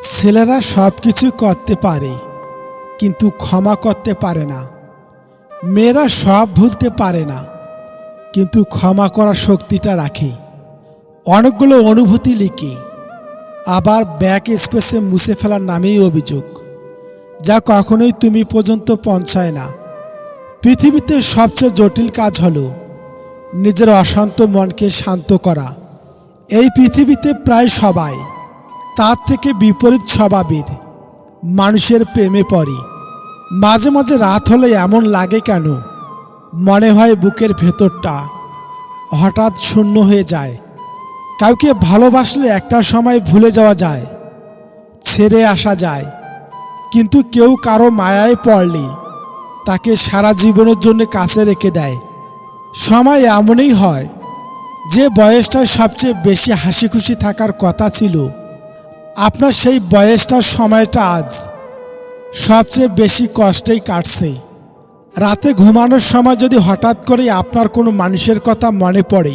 ছেলেরা সব কিছু করতে পারে, কিন্তু ক্ষমা করতে পারে না। মেয়েরা সব ভুলতে পারে না, কিন্তু ক্ষমা করার শক্তিটা রাখে। অনেকগুলো অনুভূতি লিখে, আবার ব্যাক স্পেসে মুছে ফেলার নামেই অভিযোগ, যা কখনোই তুমি পর্যন্ত পৌঁছায় না। পৃথিবীতে সবচেয়ে জটিল কাজ হলো নিজের অশান্ত মনকে শান্ত করা। এই পৃথিবীতে প্রায় সবাই তার থেকে বিপরীত স্বভাবের মানুষের প্রেমে পড়ে। মাঝে মাঝে রাত হলে এমন লাগে কেন? মনে হয় বুকের ভেতরটা হঠাৎ শূন্য হয়ে যায়। কাউকে ভালোবাসলে একটা সময় ভুলে যাওয়া যায়, ছেড়ে আসা যায়। কিন্তু কেউ কারও মায়ায় পড়লে তাকে সারা জীবনের জন্য কাছে রেখে দেয়। সময় এমনই হয় যে বয়সটায় সবচেয়ে বেশি হাসি খুশি থাকার কথা ছিল আপনার সেই বয়সটার সময়টা আজ সবচেয়ে বেশি কষ্টেই কাটছে। রাতে ঘুমানোর সময় যদি হঠাৎ করে আপনার কোনো মানুষের কথা মনে পড়ে,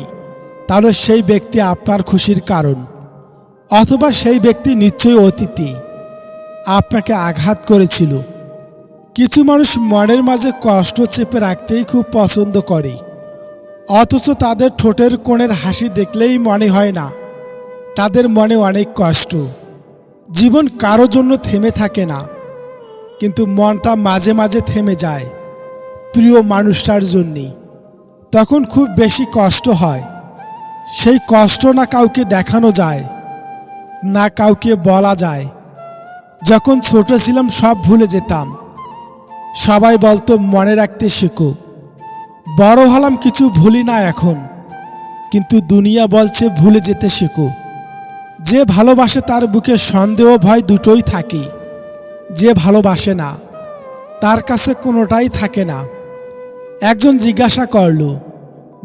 তাহলে সেই ব্যক্তি আপনার খুশির কারণ। অথবা সেই ব্যক্তি নিশ্চয়ই অতীতে আপনাকে আঘাত করেছিল। কিছু মানুষ মনের মাঝে কষ্ট চেপে রাখতেই খুব পছন্দ করে। অথচ তাদের ঠোঁটের কোণের হাসি দেখলেই মনে হয় না, তাদের মনে অনেক কষ্ট। জীবন কারও জন্য থেমে থাকে না, কিন্তু মনটা মাঝে মাঝে থেমে যায় প্রিয় মানুষটার জন্যে তখন খুব বেশি কষ্ট হয়। সেই কষ্ট না কাউকে দেখানো যায়, না কাউকে বলা যায়। যখন ছোট ছিলাম সব ভুলে যেতাম। সবাই বলতো, মনে রাখতে শেখো। বড় হলাম কিছু ভুলি না এখন, কিন্তু দুনিয়া বলছে, ভুলে যেতে শেখো। যে ভালোবাসে তার বুকে সন্দেহ, ভয় দুটোই থাকে। যে ভালোবাসে না, তার কাছে কোনোটাই থাকে না। একজন জিজ্ঞাসা করল,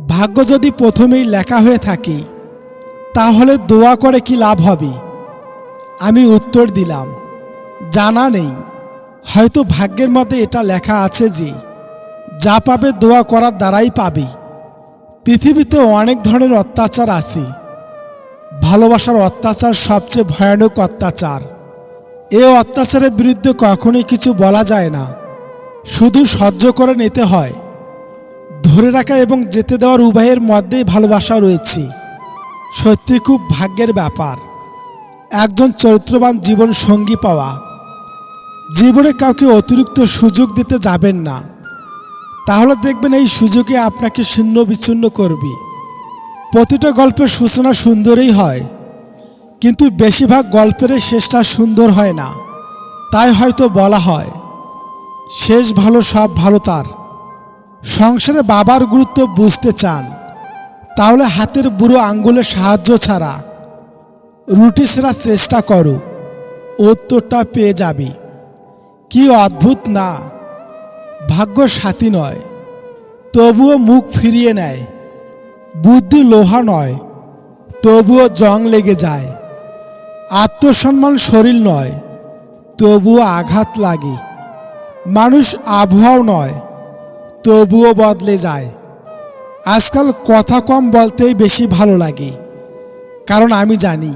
ভাগ্য যদি প্রথমেই লেখা হয়ে থাকে, তাহলে দোয়া করে কি লাভ হবে? আমি উত্তর দিলাম, জানা নেই। হয়তো ভাগ্যের মধ্যে এটা লেখা আছে যে, যা পাবে দোয়া করার দ্বারাই পাবে। পৃথিবীতে অনেক ধরনের অত্যাচার আছে। ভালোবাসার অত্যাচার সবচেয়ে ভয়ানক অত্যাচার। এ অত্যাচারের বিরুদ্ধে কখনোই কিছু বলা যায় না। শুধু সহ্য করে নিতে হয়। ধরে রাখা এবং যেতে দেওয়ার উভয়ের মধ্যেই ভালোবাসা রয়েছে। সত্যি খুব ভাগ্যের ব্যাপার। একজন চরিত্রবান জীবন সঙ্গী পাওয়া। জীবনে কাউকে অতিরিক্ত সুযোগ দিতে যাবেন না। তাহলে দেখবেন এই সুযোগে আপনাকে শূন্য বিচ্ছিন্ন করবে। প্রতিটা গল্পের সূচনা সুন্দরই হয়, কিন্তু বেশিরভাগ গল্পের শেষটা সুন্দর হয় না। তাই হয়তো বলা হয়, শেষ ভালো, সব ভালো তার। সংসারে বাবার গুরুত্ব বুঝতে চান, তাহলে হাতের বুড়ো আঙ্গুলের সাহায্য ছাড়া রুটি সেরার চেষ্টা করো, উত্তরটা পেয়ে যাবি। কি অদ্ভুত না, ভাগ্য সাথী নয়, তবুও মুখ ফিরিয়ে নেয়। বুদ্ধি লোহা নয়, তবুও জং লেগে যায়। আত্মসম্মান শরীর নয়, তবুও আঘাত লাগে। মানুষ আবহাওয়াও নয়, তবুও বদলে যায়। আজকাল কথা কম বলতেই বেশি ভালো লাগে, কারণ আমি জানি,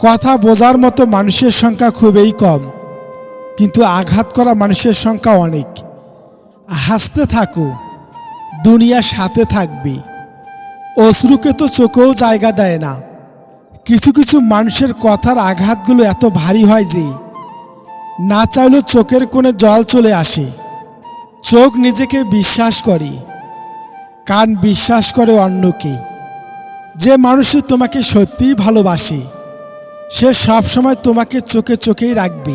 কথা বোঝার মতো মানুষের সংখ্যা খুবই কম, কিন্তু আঘাত করা মানুষের সংখ্যা অনেক। হাসতে থাকো, দুনিয়ার সাথে থাকবে। অশ্রুকে তো চোখেও জায়গা দেয় না। কিছু কিছু মানুষের কথার আঘাতগুলো এত ভারী হয় যে, না চাইলেও চোখের কোণে জল চলে আসে। চোখ নিজেকে বিশ্বাস করে, কান বিশ্বাস করে অন্যকে। যে মানুষই তোমাকে সত্যিই ভালোবাসে, সে সবসময় তোমাকে চোখে চোখেই রাখবে।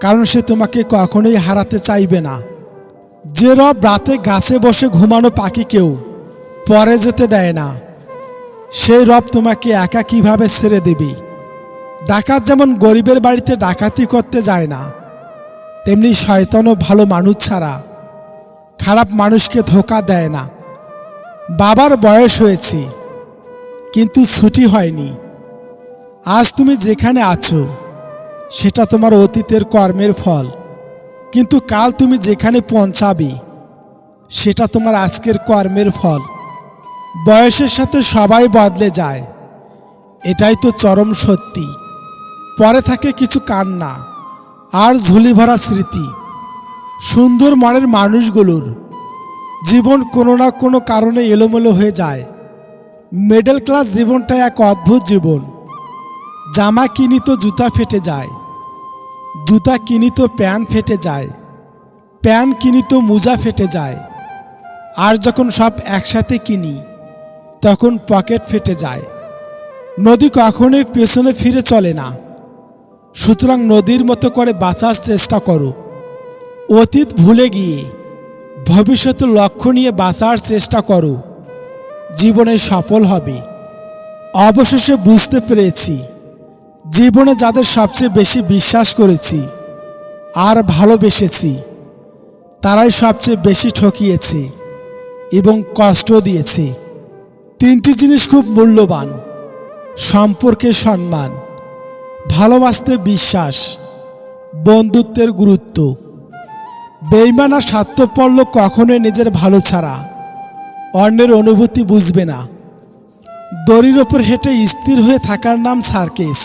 কারণ সে তোমাকে কখনোই হারাতে চাইবে না। যে রব রাতে গাছে বসে ঘুমানো পাখিকেও পরে যেতে দেয় না। সেই রব তোমাকে একা কীভাবে ছেড়ে দেবে? ডাকাত যেমন গরিবের বাড়িতে ডাকাতি করতে যায় না, তেমনি শয়তানও ভালো মানুষ ছাড়া খারাপ মানুষকে ধোকা দেয় না। বাবার বয়স হয়েছে, কিন্তু ছুটি হয়নি। আজ তুমি যেখানে আছো, সেটা তোমার অতীতের কর্মের ফল। কিন্তু কাল তুমি যেখানে পৌঁছাবে, সেটা তোমার আজকের কর্মের ফল। বয়সের সাথে সবাই বদলে যায়। এটাই তো চরম সত্যি। পরে থাকে কিছু কান্না আর ঝুলি ভরা স্মৃতি। সুন্দর মনের মানুষগুলোর জীবন কোনো না কোনো কারণে এলোমেলো হয়ে যায়। মিডল ক্লাস জীবনটা এক অদ্ভুত জীবন। জামা কিনি তো জুতা ফেটে যায়। জুতা কিনি তো প্যান্ট ফেটে যায়। প্যান্ট কিনি তো মোজা ফেটে যায়। আর যখন সব একসাথে কিনি তখন পকেট ফেটে যায়। নদী কখনোই পেছনে ফিরে চলে না। সুতরাং নদীর মতো করে বাঁচার চেষ্টা করো। অতীত ভুলে গিয়ে ভবিষ্যতে লক্ষ্য নিয়ে বাঁচার চেষ্টা করো। জীবনে সফল হবে। অবশেষে বুঝতে পেরেছি, জীবনে যাদের সবচেয়ে বেশি বিশ্বাস করেছি আর ভালোবেসেছি, তারাই সবচেয়ে বেশি ঠকিয়েছে এবং কষ্ট দিয়েছে। তিনটি জিনিস খুব মূল্যবান। সম্পর্কে সম্মান, ভালোবাসতে বিশ্বাস, বন্ধুত্বের গুরুত্ব। বেইমান আর স্বার্থপর কখনোই নিজের ভালো ছাড়া, অন্যের অনুভূতি বুঝবে না। দড়ির ওপর হেঁটে স্থির হয়ে থাকার নাম সার্কেস।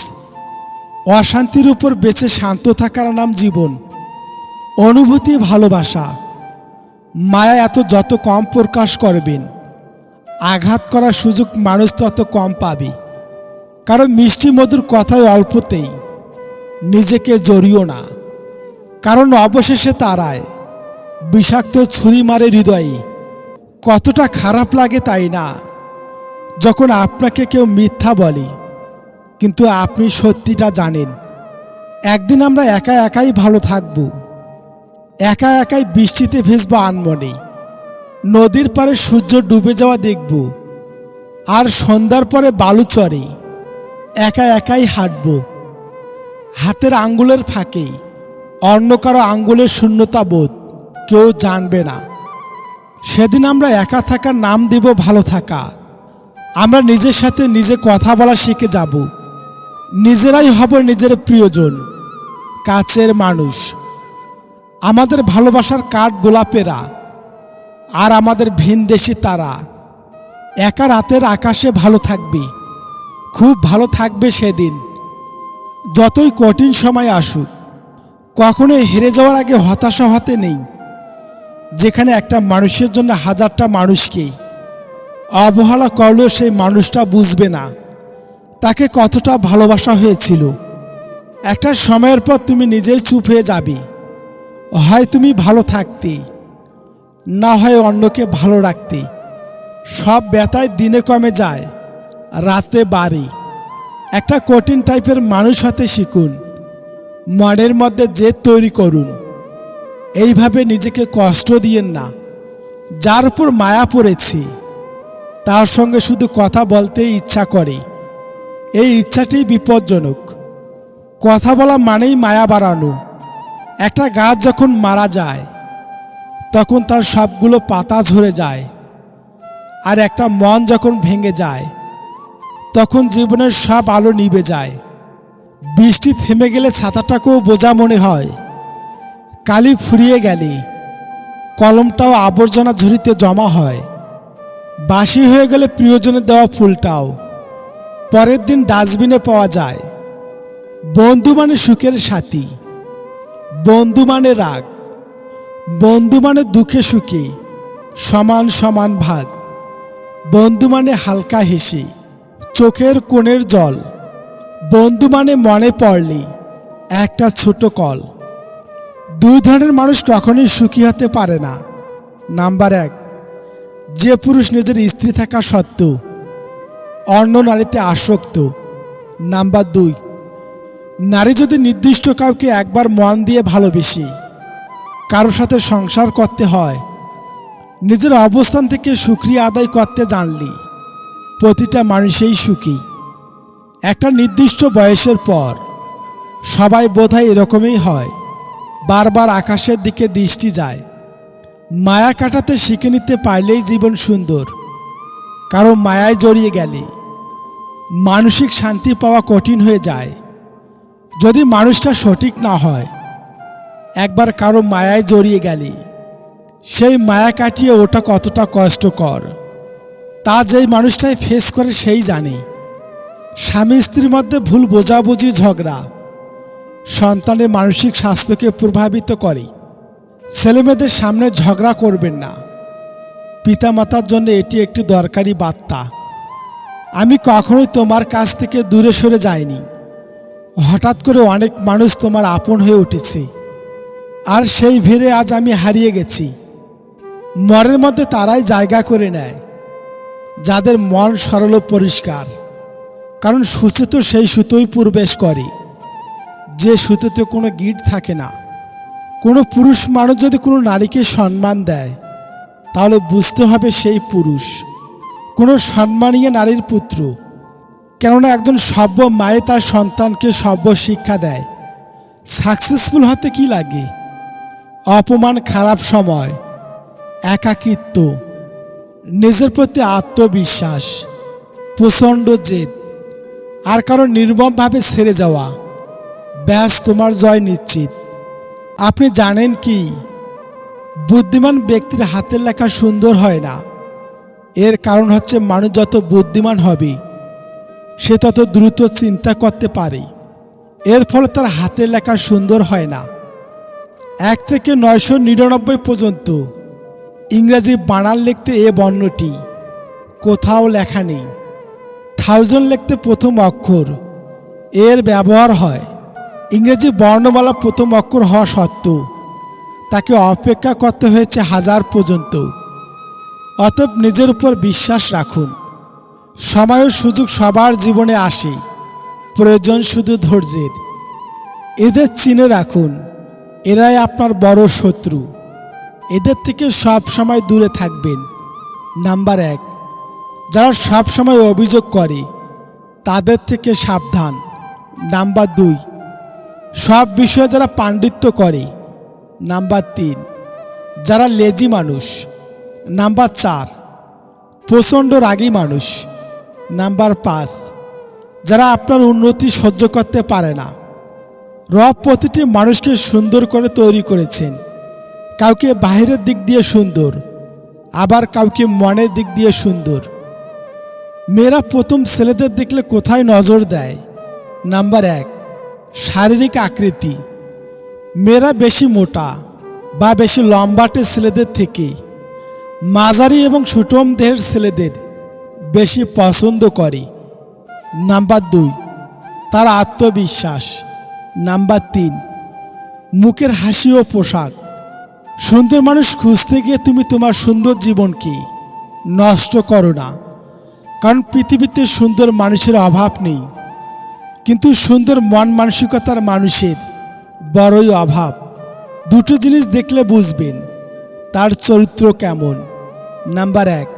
অশান্তির উপর বেঁচে শান্ত থাকার নাম জীবন। অনুভূতি ভালোবাসা। মায়া এত যত কম প্রকাশ করবেন। আঘাত করার সুযোগ মানুষ তত কম পাবে। কারণ মিষ্টি মধুর কথায় অল্পতেই। নিজেকে জড়িও না। কারণ অবশেষে তারায়। বিষাক্ত ছুরি মারে হৃদয়ে। কতটা খারাপ লাগে তাই না? যখন আপনাকে কেউ মিথ্যা বলে। কিন্তু আপনি সত্যিটা জানেন। একদিন আমরা একা একাই ভালো থাকব। একা একাই বৃষ্টিতে ভেসবো আনমনে নদীর পারে সূর্য ডুবে যাওয়া দেখব, আর সন্ধ্যার পরে বালু চড়ে, একা একাই হাঁটব। হাতের আঙ্গুলের ফাঁকে, অন্য কারও আঙ্গুলের শূন্যতা বোধ কেউ জানবে না। সেদিন আমরা একা থাকার নাম দেব ভালো থাকা। আমরা নিজের সাথে নিজে কথা বলা শিখে যাব। নিজেরাই হব নিজের প্রিয়জন, কাছের মানুষ। আমাদের ভালোবাসার কাঠ গোলাপেরা। আর আমাদের ভিনদেশি তারা, একা রাতের আকাশে ভালো থাকবে, খুব ভালো থাকবে সেদিন। যতই কঠিন সময় আসুক, কখনোই হেরে যাওয়ার আগে হতাশা হতে নেই, যেখানে একটা মানুষের জন্য হাজারটা মানুষকে অবহেলা করলেও সেই মানুষটা বুঝবে না, তাকে কতটা ভালোবাসা হয়েছিল। একটা সময়ের পর তুমি নিজেই চুপ হয়ে যাবে, হয় তুমি ভালো থাকতে। না হয় অন্যকে ভালো রাখতে। সব ব্যথায় দিনে কমে যায়, রাতে বাড়ি। একটা কঠিন টাইপের মানুষ হতে শিখুন, মনের মধ্যে জেদ তৈরি করুন। এইভাবে নিজেকে কষ্ট দিয়েন না, যার উপর মায়া পড়েছি। তার সঙ্গে শুধু কথা বলতেই ইচ্ছা করে। এই ইচ্ছাটি বিপজ্জনক। কথা বলা মানেই মায়া বাড়ানো। একটা গাছ যখন মারা যায় তখন তার সবগুলো পাতা ঝরে যায় আর একটা মন যখন ভেঙে যায়, তখন জীবনের সব আলো নিভে যায়। বৃষ্টি থেমে গেলে ছাতাটাকেও বোঝা মনে হয়। কালি ফুরিয়ে গেলে কলমটাও আবর্জনা ঝুড়িতে জমা হয়। বাসি হয়ে গেলে প্রিয়জনের দেওয়া ফুলটাও। পরের দিন ডাস্টবিনে পাওয়া যায়। বন্ধু মানে সুখের সাথী। বন্ধু মানে রাগ। বন্ধু মানে দুঃখে সুখে, সমান সমান ভাগ। বন্ধু মানে হালকা হেসে, চোখের কোণের জল। বন্ধু মানে মনে পড়লে, একটা ছোট কল। দুই ধরনের মানুষ কখনোই সুখী হতে পারে না। নাম্বার এক, যে পুরুষ নিজের স্ত্রী থাকা সত্ত্বেও অন্য নারীতে আসক্ত। নাম্বার দুই, নারী যদি নির্দিষ্ট কাউকে একবার মন দিয়ে ভালোবেসে কারোর সাথে সংসার করতে হয়। নিজের অবস্থান থেকে সুক্রিয়া আদায় করতে জানলি। প্রতিটা মানুষেই সুখী। একটা নির্দিষ্ট বয়সের পর সবাই বোধহয় এরকমই হয়। বারবার আকাশের দিকে দৃষ্টি যায়। মায়া কাটাতে শিখে নিতে পারলেই জীবন সুন্দর। কারও মায়ায় জড়িয়ে গেলে মানসিক শান্তি পাওয়া কঠিন হয়ে যায়। যদি মানুষটা সঠিক না হয় একবার কারও মায়ায় জড়িয়ে গেলে। সেই মায়া কাটিয়ে ওটা কতটা কষ্টকর। তা যেই মানুষটাই ফেস করে সেই জানে। স্বামী স্ত্রীর মধ্যে ভুল বোঝাবুঝি, ঝগড়া সন্তানের মানসিক স্বাস্থ্যকে প্রভাবিত করে। ছেলেমেয়েদের সামনে ঝগড়া করবেন না। পিতামাতার জন্য এটি একটি দরকারি বার্তা। আমি কখনোই তোমার কাছ থেকে দূরে সরে যাইনি। হঠাৎ করে অনেক মানুষ তোমার আপন হয়ে উঠেছে। আর সেই ভিড়ে আজ আমি হারিয়ে গেছি। মনের মধ্যে তারাই জায়গা করে নেয়, যাদের মন সরল পরিষ্কার। কারণ সুচেত সেই সুতোই প্রবেশ করে। যে সুতোতে কোনো গিট থাকে না, কোনো পুরুষ মানুষ যদি কোনো নারীকে সম্মান দেয়, তাহলে বুঝতে হবে সেই পুরুষ কোনো সম্মানীয় নারীর পুত্র। কেননা একজন সভ্য মায়ে তার সন্তানকে সভ্য শিক্ষা দেয়। সাকসেসফুল হতে কি লাগে? অপমান খারাপ সময়, একাকিত্ব, নিজের প্রতি আত্মবিশ্বাস, প্রচণ্ড জেদ, আর কারও নির্মমভাবে ছেড়ে যাওয়া। ব্যাস, তোমার জয় নিশ্চিত। আপনি জানেন কি? বুদ্ধিমান ব্যক্তির হাতের লেখা সুন্দর হয় না। এর কারণ হচ্ছে মানুষ যত বুদ্ধিমান হবে, সে তত দ্রুত চিন্তা করতে পারে। এর ফলে তার হাতের লেখা সুন্দর হয় না। এক থেকে নয়শো নিরানব্বই পর্যন্ত ইংরেজি বানান লিখতে এ বর্ণটি। কোথাও লেখা নেই। থাউজেন্ড লিখতে প্রথম অক্ষর এর ব্যবহার হয়। ইংরেজি বর্ণমালা প্রথম অক্ষর হওয়া সত্ত্বেও তাকে অপেক্ষা করতে হয়েছে হাজার পর্যন্ত। অতএব নিজের উপর বিশ্বাস রাখুন। সময় ও সুযোগ সবার জীবনে আসে। প্রয়োজন শুধু ধৈর্যের। এদের চিনে রাখুন। এরাই আপনার বড় শত্রু। এদের থেকে সব সময় দূরে থাকবেন। নাম্বার এক, যারা সব সময় অভিযোগ করে, তাদের থেকে সাবধান। নাম্বার দুই, সব বিষয়ে যারা পাণ্ডিত্য করে। নাম্বার তিন, যারা লেজি মানুষ। নাম্বার চার, প্রচণ্ড রাগী মানুষ। নাম্বার পাঁচ, যারা আপনার উন্নতি সহ্য করতে পারে না। রব প্রতিটি মানুষকে সুন্দর করে তৈরি করেছেন। কাউকে বাহিরের দিক দিয়ে সুন্দর, আবার কাউকে মনের দিক দিয়ে সুন্দর। মেয়েরা প্রথম ছেলেদের দেখলে কোথায় নজর দেয়? নাম্বার এক, শারীরিক আকৃতি। মেয়েরা বেশি মোটা বা বেশি লম্বাটে ছেলেদের থেকে। মাঝারি এবং সুটম দেহের ছেলেদের বেশি পছন্দ করে। নাম্বার দুই, তার আত্মবিশ্বাস। নাম্বার তিন, মুখের হাসি ও পোশাক। সুন্দর মানুষ খুঁজতে গিয়ে তুমি তোমার সুন্দর জীবনকে নষ্ট করো না। কারণ পৃথিবীতে সুন্দর মানুষের অভাব নেই, কিন্তু সুন্দর মন মানসিকতার মানুষের বড়ই অভাব। দুটো জিনিস দেখলে বুঝবেন, তার চরিত্র কেমন। নাম্বার এক,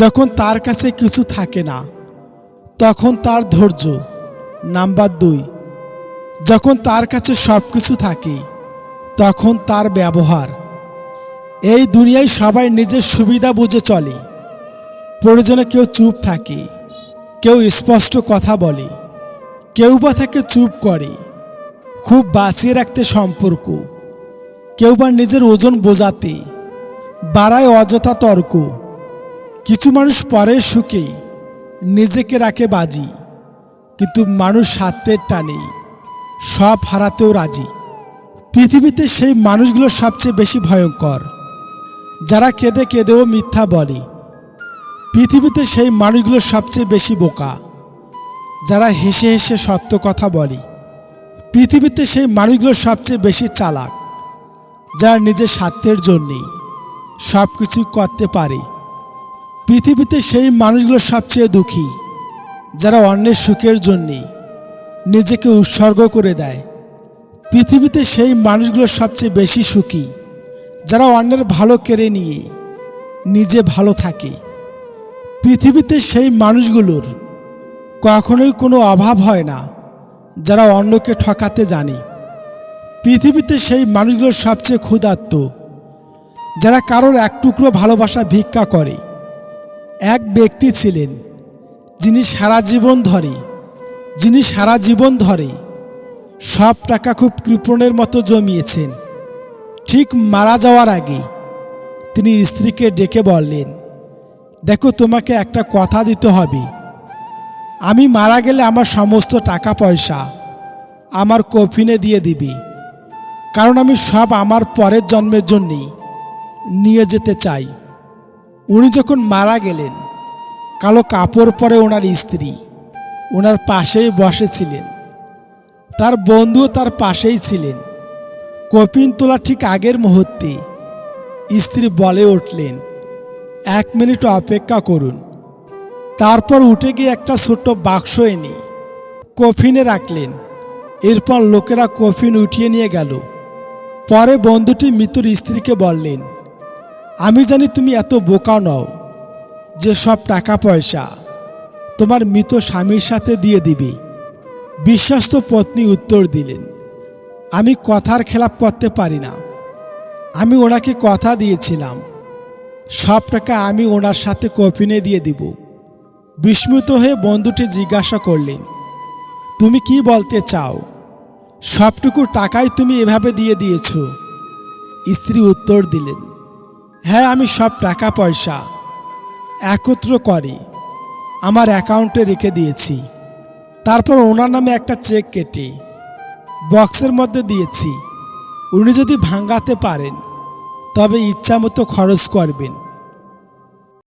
যখন তার কাছে কিছু থাকে না, তখন তার ধৈর্য। নাম্বার দুই যখন তার কাছে সব কিছু থাকে, তখন তার ব্যবহার। এই দুনিয়ায় সবাই নিজের সুবিধা বুঝে চলে। প্রয়োজনে কেউ চুপ থাকে, কেউ স্পষ্ট কথা বলে, কেউ বা থাকে চুপ করে, খুব বাঁচিয়ে রাখতে সম্পর্ক, কেউ বা নিজের ওজন বোঝাতে, বাড়ায় অযথা তর্ক। কিছু মানুষ পরের সুখে নিজেকে রাখে বাজি, কিন্তু মানুষ স্বার্থের টানে। সব হারাতেও রাজি। পৃথিবীতে সেই মানুষগুলো সবচেয়ে বেশি ভয়ঙ্কর। যারা কেঁদে কেঁদেও মিথ্যা বলে। পৃথিবীতে সেই মানুষগুলো সবচেয়ে বেশি বোকা। যারা হেসে হেসে সত্য কথা বলে। পৃথিবীতে সেই মানুষগুলো সবচেয়ে বেশি চালাক। যারা নিজের স্বার্থের জন্যেই সব কিছু করতে পারে। পৃথিবীতে সেই মানুষগুলো সবচেয়ে দুঃখী। যারা অন্যের সুখের জন্যে নিজেকে উৎসর্গ করে দেয়। পৃথিবীতে সেই মানুষগুলো সবচেয়ে বেশি সুখী, যারা অন্যের ভালো কেড়ে নিয়ে নিজে ভালো থাকে। পৃথিবীতে সেই মানুষগুলোর কখনোই কোনো অভাব হয় না, যারা অন্যকে ঠকাতে জানে। পৃথিবীতে সেই মানুষগুলো সবচেয়ে ক্ষুধার্ত, যারা কারোর এক টুকরো ভালোবাসা ভিক্ষা করে। এক ব্যক্তি ছিলেন, যিনি সারা জীবন ধরে যিনি সারা জীবন ধরে সব টাকা খুব কৃপণের মতো জমিয়েছেন, ঠিক মারা যাওয়ার আগে তিনি স্ত্রীকে ডেকে বললেন, দেখো, তোমাকে একটা কথা দিতে হবে। আমি মারা গেলে আমার সমস্ত টাকা পয়সা আমার কফিনে দিয়ে দিবি। কারণ আমি সব আমার পরের জন্মের জন্যই নিয়ে যেতে চাই। উনি যখন মারা গেলেন, কালো কাপড় পরে ওনার স্ত্রী ওনার পাশেই বসেছিলেন। তার বন্ধুও তার পাশেই ছিলেন। কপিন তোলা ঠিক আগের মুহূর্তে স্ত্রী বলে উঠলেন, এক মিনিট অপেক্ষা করুন। তারপর উঠে গিয়ে একটা ছোট্ট বাক্স এনে কফিনে রাখলেন। এরপর লোকেরা কফিন উঠিয়ে নিয়ে গেল। পরে বন্ধুটি মৃত্যুর স্ত্রীকে বললেন, আমি জানি তুমি এত বোকা নও যে সব টাকা পয়সা তোমার মৃত স্বামীর সাথে দিয়ে দিবে। বিশ্বস্ত পত্নী উত্তর দিলেন, আমি কথার খেলাপ করতে পারি না। আমি ওনাকে কথা দিয়েছিলাম। সব টাকা আমি ওনার সাথে কফিনে দিয়ে দিব। বিস্মিত হয়ে বন্ধুটি জিজ্ঞাসা করলেন, তুমি কি বলতে চাও? সবটুকু টাকাই তুমি এভাবে দিয়ে দিয়েছ? স্ত্রী উত্তর দিলেন হ্যাঁ আমি সব টাকা পয়সা একত্র করে। আমার অ্যাকাউন্টে রেখে দিয়েছি। তারপর ওনার নামে একটা চেক কেটে বক্সের মধ্যে দিয়েছি। উনি যদি ভাঙ্গাতে পারেন, তবে ইচ্ছা মতো খরচ করবেন।